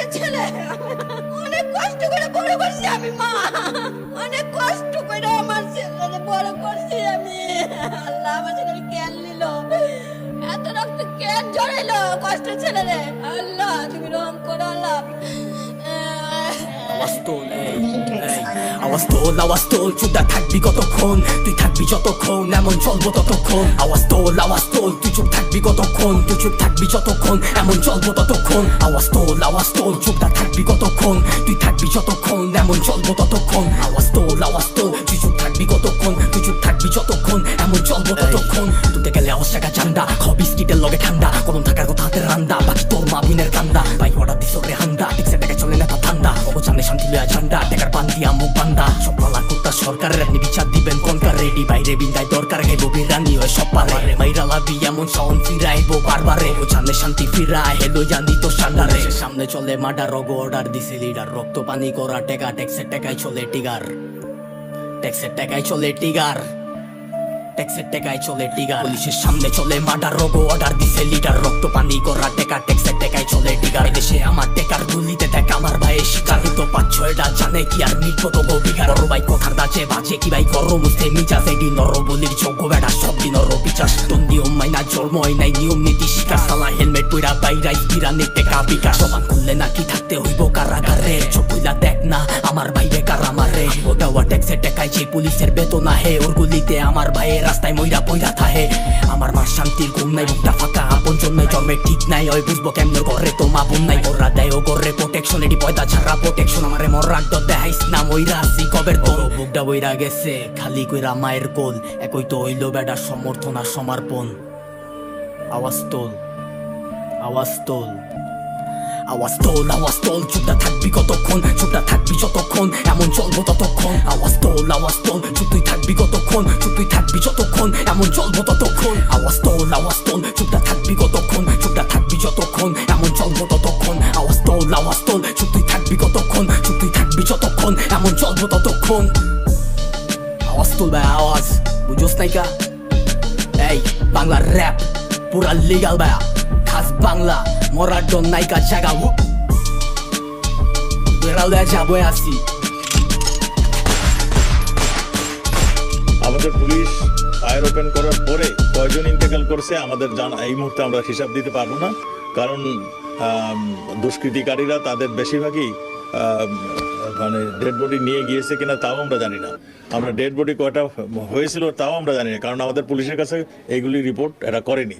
কষ্টের ছেলে। অনেক কষ্ট করে বড় করছি আমি, মা। অনেক কষ্ট করে আমার ছেলে বড় করছি আমি। আল্লাহ আমার ছেলে কেন নিল। এত রক্ত কেন জড়াইলো কষ্টের ছেলে রে আল্লাহ, তুমি রহম করো আল্লাহ। আওয়াজ তোল। এই, এই। আওয়াজ তোল আওয়াজ তোল চুপটা থাকবি কতক্ষণ? তুই থাকবি যতক্ষণ এমন চলবো ততক্ষণ। আওয়াজ তোল আওয়াজ তোল তুই চুপ থাকবি কতক্ষণ? তুই চুপ থাকবি যতক্ষণ এমন চলবো ততক্ষণ। আওয়াজ তোল আওয়াজ তোল চুপটা থাকবি কতক্ষণ? তুই থাকবি যতক্ষণ এমন চলবো ততক্ষণ। আওয়াজ তোল আওয়াজ তোল তুই চুপ থাকবি কতক্ষণ? তুই চুপ থাকবি যতক্ষণ এমন চলবো ততক্ষণ। তুই গেলে আওয়াজ টাকা বিস্কিটের লগে ঠান্ডা গরম থাকার কথা হাতের রান্দা বাকি তোর মা বোনের কান্দা। ভাই অর্ডার দিস রে হান্দা। বান্দা সব পালা কুত্তা সরকারের বিচার দিবেন কোনকার রেডি? বাইরে বিন্দায় দরকার খাইবো বিরানি ওই সব পারে। মাইরা লাভি, এমন সাউন ফিরাইবো বারবারে। ওখানে শান্তি ফিরায়, হেলো জানি তো সান্ডারে সামনে চলে মাডার রগ অর্ডার দিছে লিডার। রক্ত পানি করা টেকা, ট্যাক্সের টাকায় চলে টিগার। ট্যাক্সের টাকায় চলে টিগার। ট্যাক্সের টাকায় চলে টিগার। পুলিশের সামনে চলে মার্ডার, রোগ অর্ডার দিছে লিডার। রক্ত পানি করা ছয়টা জানে কি আর মিট কত বিঘার বড় ভাই কথার দাচে বাজে কি ভাই করো মুসতে মিচা সেডি নর বলির যোগ্য বেড়া সব দিন নর তোন নিয়ম মাইনা জন্ম হয় নাই, নিয়ম নীতি শিকার। সালা হেলমেট পইরা বাইরাই বিরানি টেকা বিকাশ সমান করলে নাকি থাকতে হইব কারাগারে। চকুইলা দেখ না আমার ভাই বেকার আমারে। ও দেওয়া ট্যাক্সের টাকায় যে পুলিশের বেতন আহে। ওর গুলিতে আমার ভাইয়ের রাস্তায় মইরা পইরা থাহে। আমার মার শান্তির ঘুম নাই, বুকটা ফাঁকা, আপন জন্মে জন্মে ঠিক নাই। ওই বুঝব কেমন ঘরে তো মা বোন নাই। ওরা দেয় ও গরে প্রোটেকশন এটি পয়দা ছাড়া প্রোটেকশন আমারে মর রাখতো দেখাইস না মইরা কবের তোর? বুকটা বইরা গেছে, খালি কইরা মায়ের কোল। একই তো হইল বেডা সমর্থন সমর্পণ। আওয়াজ তোল আওয়াজ তোল। আওয়াজ তোল আওয়াজ তোল, চুপটা থাকবি কতক্ষণ? চুপটা থাকবি যতক্ষণ? এমন চলবো ততক্ষণ? আওয়াজ তোল আওয়াজ তোল চুপ তুই থাকবি কতক্ষণ? চুপ তুই থাকবি যতক্ষণ? এমন চলবো ততক্ষণ? আওয়াজ তোল আওয়াজ তোল, চুপটা থাকবি কতক্ষণ? চুপটা থাকবি যতক্ষণ? এমন চলবো ততক্ষণ? আওয়াজ তোল আওয়াজ তোল এমন চলবো ততক্ষণ। আওয়াজ তোল ভাই আওয়াজ বুঝোস নাইকা এই বাংলার র্যাপ পুরা লিগাল ভাইয়া খাস বাংলা মরার জন নাইকা জাগা বেড়ালে যাব আসি আমাদের পুলিশ ফায়ার ওপেন করার পরে কয়জন ইন্তেকাল করছে আমাদের জানা এই মুহূর্তে আমরা হিসাব দিতে পারব না। কারণ দুষ্কৃতিকারীরা তাদের বেশিরভাগই আম, মানে ডেড বডি নিয়ে গিয়েছে কিনা তাও আমরা জানি না। আমরা ডেড বডি কয়টা হয়েছিল তাও আমরা জানি না, কারণ আমাদের পুলিশের কাছে এইগুলি রিপোর্ট এরা করেনি।